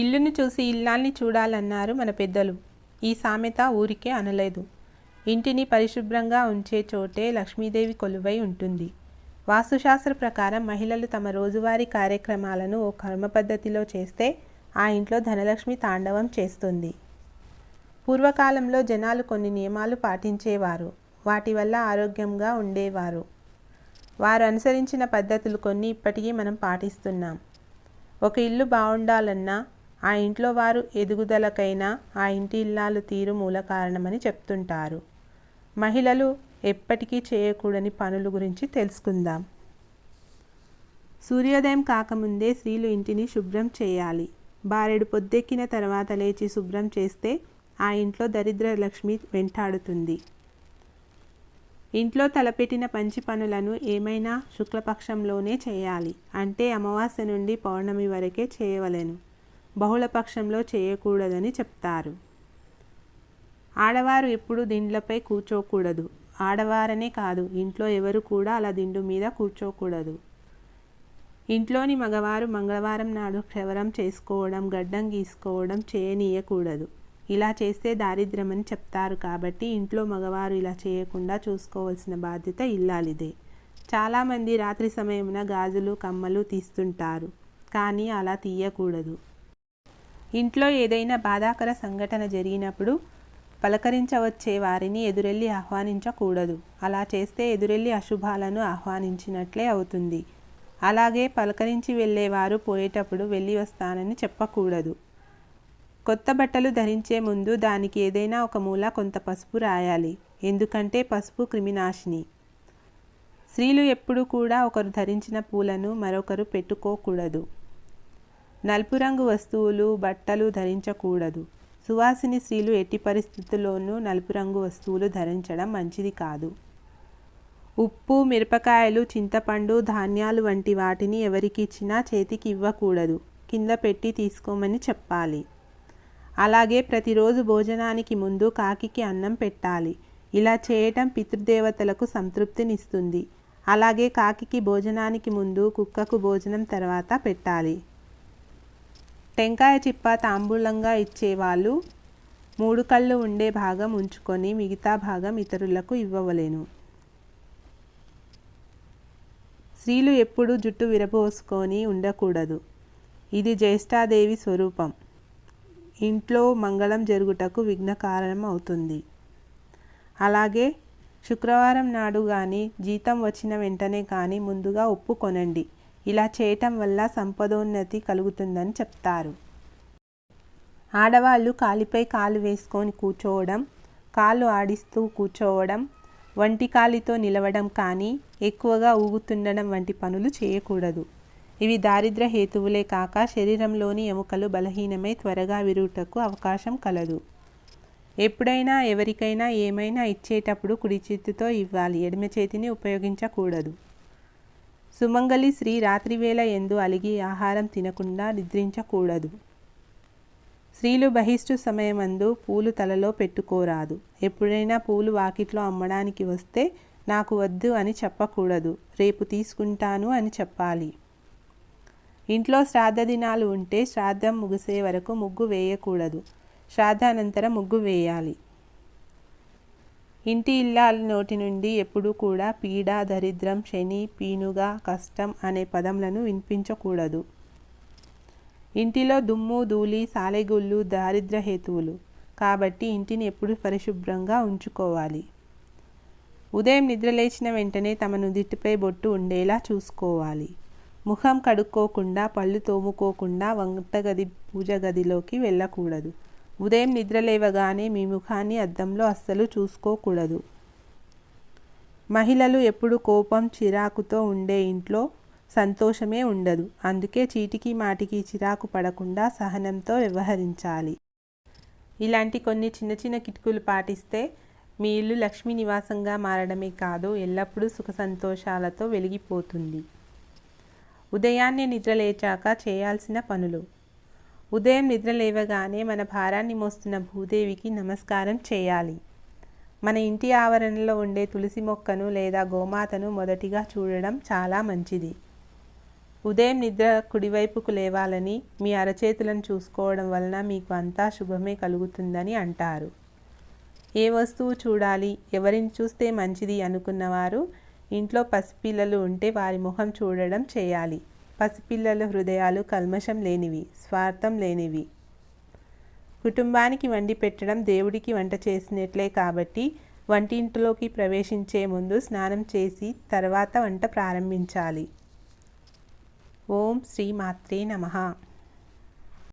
ఇల్లుని చూసి ఇల్లాల్ని చూడాలన్నారు మన పెద్దలు. ఈ సామెత ఊరికే అనలేదు. ఇంటిని పరిశుభ్రంగా ఉంచే చోటే లక్ష్మీదేవి కొలువై ఉంటుంది. వాస్తుశాస్త్ర ప్రకారం మహిళలు తమ రోజువారీ కార్యక్రమాలను ఓ కర్మ పద్ధతిలో చేస్తే ఆ ఇంట్లో ధనలక్ష్మి తాండవం చేస్తుంది. పూర్వకాలంలో జనాలు కొన్ని నియమాలు పాటించేవారు. వాటి వల్ల ఆరోగ్యంగా ఉండేవారు. వారు అనుసరించిన పద్ధతులు కొన్ని ఇప్పటికీ మనం పాటిస్తున్నాం. ఒక ఇల్లు బాగుండాలన్నా ఆ ఇంట్లో వారు ఎదుగుదలకైనా ఆ ఇంటి ఇల్లాలు తీరు మూల కారణమని చెప్తుంటారు. మహిళలు ఎప్పటికీ చేయకూడని పనుల గురించి తెలుసుకుందాం. సూర్యోదయం కాకముందే స్త్రీలు ఇంటిని శుభ్రం చేయాలి. బారెడు పొద్దెక్కిన తర్వాత లేచి శుభ్రం చేస్తే ఆ ఇంట్లో దరిద్ర లక్ష్మి వెంటాడుతుంది. ఇంట్లో తలపెట్టిన పంచి పనులను ఏమైనా శుక్లపక్షంలోనే చేయాలి. అంటే అమావాస్య నుండి పౌర్ణమి వరకే చేయవలెను. బహుళపక్షంలో చేయకూడదని చెప్తారు. ఆడవారు ఎప్పుడు దిండ్లపై కూర్చోకూడదు. ఆడవారనే కాదు ఇంట్లో ఎవరు కూడా అలా దిండు మీద కూర్చోకూడదు. ఇంట్లోని మగవారు మంగళవారం నాడు క్షవరం చేసుకోవడం గడ్డం గీసుకోవడం చేయనీయకూడదు. ఇలా చేస్తే దారిద్ర్యమని చెప్తారు కాబట్టి ఇంట్లో మగవారు ఇలా చేయకుండా చూసుకోవాల్సిన బాధ్యత ఇల్లాలిదే. చాలామంది రాత్రి సమయమున గాజులు కమ్మలు తీస్తుంటారు కానీ అలా తీయకూడదు. ఇంట్లో ఏదైనా బాధాకర సంఘటన జరిగినప్పుడు పలకరించవచ్చే వారిని ఎదురెళ్ళి ఆహ్వానించకూడదు. అలా చేస్తే ఎదురెళ్ళి అశుభాలను ఆహ్వానించినట్లే అవుతుంది. అలాగే పలకరించి వెళ్ళేవారు పోయేటప్పుడు వెళ్ళి వస్తానని చెప్పకూడదు. కొత్త బట్టలు ధరించే ముందు దానికి ఏదైనా ఒక మూల కొంత పసుపు రాయాలి. ఎందుకంటే పసుపు క్రిమినాశిని. స్త్రీలు ఎప్పుడూ కూడా ఒకరు ధరించిన పూలను మరొకరు పెట్టుకోకూడదు. నలుపు రంగు వస్తువులు బట్టలు ధరించకూడదు. సువాసిని స్త్రీలు ఎట్టి పరిస్థితుల్లోనూ నలుపు రంగు వస్తువులు ధరించడం మంచిది కాదు. ఉప్పు మిరపకాయలు చింతపండు ధాన్యాలు వంటి వాటిని ఎవరికి ఇచ్చినా చేతికి ఇవ్వకూడదు. కింద పెట్టి తీసుకోమని చెప్పాలి. అలాగే ప్రతిరోజు భోజనానికి ముందు కాకికి అన్నం పెట్టాలి. ఇలా చేయటం పితృదేవతలకు సంతృప్తినిస్తుంది. అలాగే కాకికి భోజనానికి ముందు కుక్కకు భోజనం తర్వాత పెట్టాలి. టెంకాయ చిప్ప తాంబూలంగా ఇచ్చేవాళ్ళు మూడు కళ్ళు ఉండే భాగం ఉంచుకొని మిగతా భాగం ఇతరులకు ఇవ్వవలేను. స్త్రీలు ఎప్పుడూ జుట్టు విరబోసుకొని ఉండకూడదు. ఇది జ్యేష్ఠాదేవి స్వరూపం. ఇంట్లో మంగళం జరుగుటకు విఘ్న కారణం అవుతుంది. అలాగే శుక్రవారం నాడు కానీ జీతం వచ్చిన వెంటనే కానీ ముందుగా ఉప్పు కొనండి ఇలా చేయటం వల్ల సంపదోన్నతి కలుగుతుందని చెప్తారు. ఆడవాళ్ళు కాలిపై కాలు వేసుకొని కూర్చోవడం కాలు ఆడిస్తూ కూర్చోవడం వంటి కాలితో నిలవడం కానీ ఎక్కువగా ఊగుతుండడం వంటి పనులు చేయకూడదు. ఇవి దారిద్ర హేతువులే కాక శరీరంలోని ఎముకలు బలహీనమై త్వరగా విరుగుటకు అవకాశం కలదు. ఎప్పుడైనా ఎవరికైనా ఏమైనా ఇచ్చేటప్పుడు కుడి చేతితో ఇవ్వాలి. ఎడమ చేతిని ఉపయోగించకూడదు. సుమంగలి స్త్రీ రాత్రివేళ ఎందు అలిగి ఆహారం తినకుండా నిద్రించకూడదు. స్త్రీలు బహిష్టు సమయమందు పూలు తలలో పెట్టుకోరాదు. ఎప్పుడైనా పూలు వాకిట్లో అమ్మడానికి వస్తే నాకు వద్దు అని చెప్పకూడదు. రేపు తీసుకుంటాను అని చెప్పాలి. ఇంట్లో శ్రాద్ధ దినాలు ఉంటే శ్రాద్ధం ముగిసే వరకు ముగ్గు వేయకూడదు. శ్రాద్ధానంతరం ముగ్గు వేయాలి. ఇంటి ఇల్లాల నోటి నుండి ఎప్పుడూ కూడా పీడ దరిద్రం శని పీనుగా కష్టం అనే పదములను వినిపించకూడదు. ఇంటిలో దుమ్ము ధూళి సాలెగుళ్ళు దారిద్ర హేతువులు. కాబట్టి ఇంటిని ఎప్పుడు పరిశుభ్రంగా ఉంచుకోవాలి. ఉదయం నిద్రలేచిన వెంటనే తమ నుదిటిపై బొట్టు ఉండేలా చూసుకోవాలి. ముఖం కడుక్కోకుండా పళ్ళు తోముకోకుండా వంటగది పూజ గదిలోకి వెళ్ళకూడదు. ఉదయం నిద్రలేవగానే మీ ముఖాన్ని అద్దంలో అస్సలు చూసుకోకూడదు. మహిళలు ఎప్పుడు కోపం చిరాకుతో ఉండే ఇంట్లో సంతోషమే ఉండదు. అందుకే చీటికి మాటికి చిరాకు పడకుండా సహనంతో వ్యవహరించాలి. ఇలాంటి కొన్ని చిన్న చిన్న కిటుకులు పాటిస్తే మీ ఇల్లు లక్ష్మీ నివాసంగా మారడమే కాదు ఎల్లప్పుడూ సుఖ సంతోషాలతో వెలిగిపోతుంది. ఉదయాన్నే నిద్ర లేచాక చేయాల్సిన పనులు. ఉదయం నిద్ర లేవగానే మన భారాన్ని మోస్తున్న భూదేవికి నమస్కారం చేయాలి. మన ఇంటి ఆవరణలో ఉండే తులసి మొక్కను లేదా గోమాతను మొదటిగా చూడడం చాలా మంచిది. ఉదయం నిద్ర కుడివైపుకు లేవాలని మీ అరచేతులను చూసుకోవడం వలన మీకు అంతా శుభమే కలుగుతుందని అంటారు. ఏ వస్తువు చూడాలి ఎవరిని చూస్తే మంచిది అనుకున్నవారు ఇంట్లో పసిపిల్లలు ఉంటే వారి ముఖం చూడడం చేయాలి. పసిపిల్లల హృదయాలు కల్మషం లేనివి స్వార్థం లేనివి. కుటుంబానికి వండి పెట్టడం దేవుడికి వంట చేసినట్లే కాబట్టి వంటింట్లోకి ప్రవేశించే ముందు స్నానం చేసి తర్వాత వంట ప్రారంభించాలి. ఓం శ్రీ మాత్రే నమః.